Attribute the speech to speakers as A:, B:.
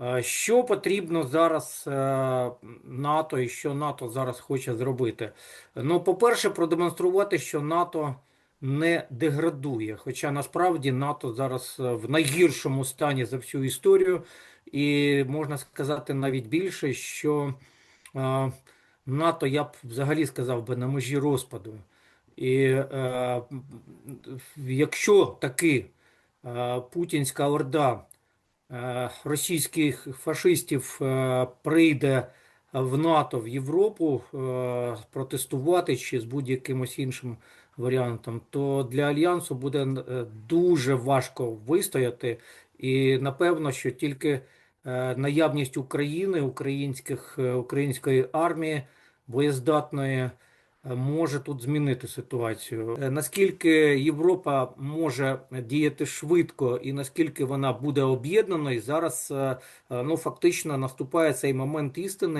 A: Е, Що потрібно зараз е, НАТО і що НАТО зараз хоче зробити? Ну, по-перше, продемонструвати, що НАТО не деградує. Хоча насправді НАТО зараз е, в найгіршому стані за всю історію, і можна сказати навіть більше, що НАТО, я б взагалі сказав би, на межі розпаду. І е, якщо таки е, путінська орда російських фашистів е, прийде в НАТО, в Європу е, протестувати чи з будь-якимось іншим варіантом, то для альянсу буде е, дуже важко вистояти. І напевно, що тільки е, наявність України, українських, е, української армії боєздатної е, може тут змінити ситуацію. Е, Наскільки Європа може діяти швидко і наскільки вона буде об'єднаною, зараз е, е, ну фактично наступає цей момент істини.